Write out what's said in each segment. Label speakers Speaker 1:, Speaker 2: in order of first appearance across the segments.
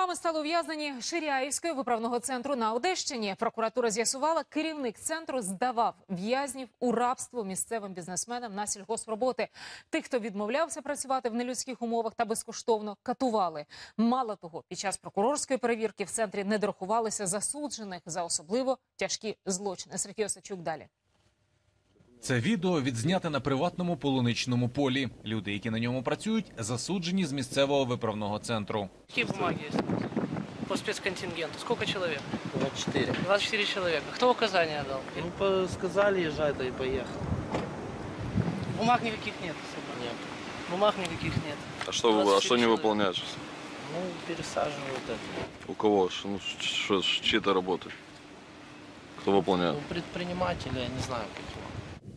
Speaker 1: Рабами стали ув'язнені Ширяївської виправного центру на Одещині. Прокуратура з'ясувала, керівник центру здавав в'язнів у рабство місцевим бізнесменам на сільгоспроботи. Тих, хто відмовлявся працювати в нелюдських умовах та безкоштовно, катували. Мало того, під час прокурорської перевірки в центрі не дорахувалися засуджених за особливо тяжкі злочини. Сергій Осачук далі.
Speaker 2: Це відео відзняте на приватному полуничному полі. Люди, які на ньому працюють, засуджені з місцевого виправного центру.
Speaker 3: Какие бумаги есть? По спецконтингенту. Сколько человек?
Speaker 4: 24.
Speaker 3: 24 человека. Кто указания дал?
Speaker 4: Ну, по- сказали езжай, то и поехал.
Speaker 3: Бумаг никаких нет. особо.
Speaker 4: Нет.
Speaker 3: Бумаг никаких нет.
Speaker 5: А что, вы, а что не
Speaker 3: 24
Speaker 5: выполняешь?
Speaker 4: Ну, пересаживают это.
Speaker 5: У кого? Ш- Ну, что, чьи-то работы? Кто выполняет?
Speaker 4: Ну, предприниматели, я не знаю, какие.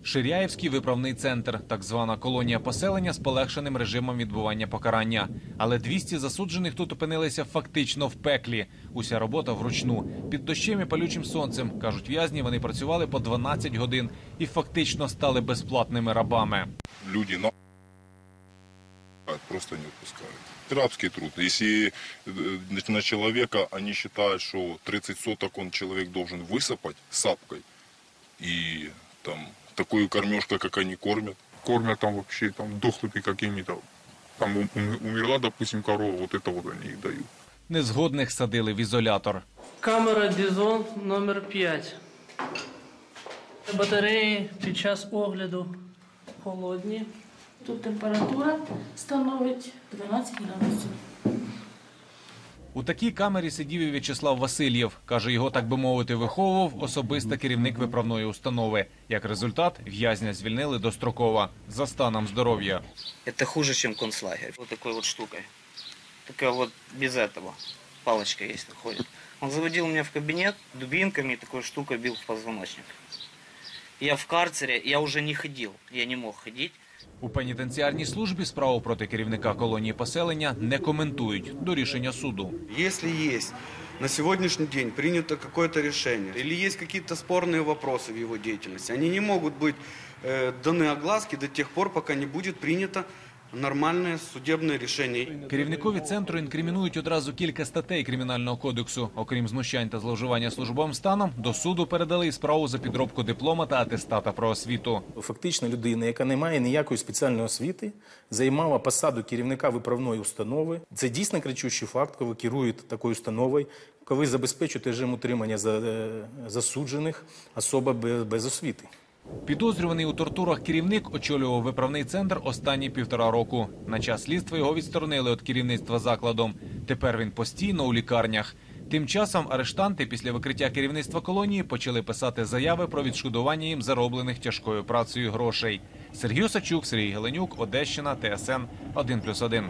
Speaker 2: Ширяївський виправний центр, так звана колонія поселення з полегшеним режимом відбування покарання. Але 200 засуджених тут опинилися фактично в пеклі. Уся робота вручну. Під дощем і палючим сонцем, кажуть в'язні, вони працювали по 12 годин і фактично стали безплатними рабами.
Speaker 6: люди на просто не отпускают. Рабский труд. Если э, на человека они считают, что 30 соток он человек должен высыпать сапкой, и там такую кормежку, как они кормят,
Speaker 7: кормят там вообще там дохлыми какими-то. Там ум- ум- умерла, допустим, корова, вот это вот они и дают.
Speaker 2: Незгодних садили в ізолятор.
Speaker 3: Камера Дізон номер 5. Батареї під час огляду холодні.
Speaker 8: Тут температура становить 12 градусів.
Speaker 2: У такій камері сидів і В'ячеслав Васильєв. Каже, його, так би мовити, виховував особисто керівник виправної установи. Як результат, в'язня звільнили достроково за станом здоров'я.
Speaker 9: Это хуже, чем концлагерь. Вот такой вот штукой. Только вот без этого. Палочка есть, ходит. Он заводил меня в кабинет, дубинками и такой штукой бил в позвоночник. Я в карцере, я уже не ходил, я не мог ходить.
Speaker 2: У пенітенціарній службі справу проти керівника колонії поселення не коментують до рішення суду.
Speaker 10: Если есть на сегодняшний день принято какое-то решение или есть какие-то спорные вопросы в его деятельности, они не могут быть э, даны огласке до тех пор, пока не будет принято нормальное судебное решение.
Speaker 2: Керівникові центру інкримінують одразу кілька статей кримінального кодексу. Окрім знущань та зловживання службовим станом, до суду передали і справу за підробку диплома та атестата про освіту.
Speaker 11: Фактично людина, яка не має ніякої спеціальної освіти, займала посаду керівника виправної установи. Це дійсно кричущий факт, коли керуєте такою установою, коли забезпечуєте режим утримання за- е, засуджених особа без освіти.
Speaker 2: Підозрюваний у тортурах керівник очолював виправний центр останні півтора року. На час слідства його відсторонили від керівництва закладом. Тепер він постійно у лікарнях. Тим часом арештанти після викриття керівництва колонії почали писати заяви про відшкодування їм зароблених тяжкою працею грошей. Сергій Осачук, Сергій Геленюк, Одещина, ТСН 1+,1.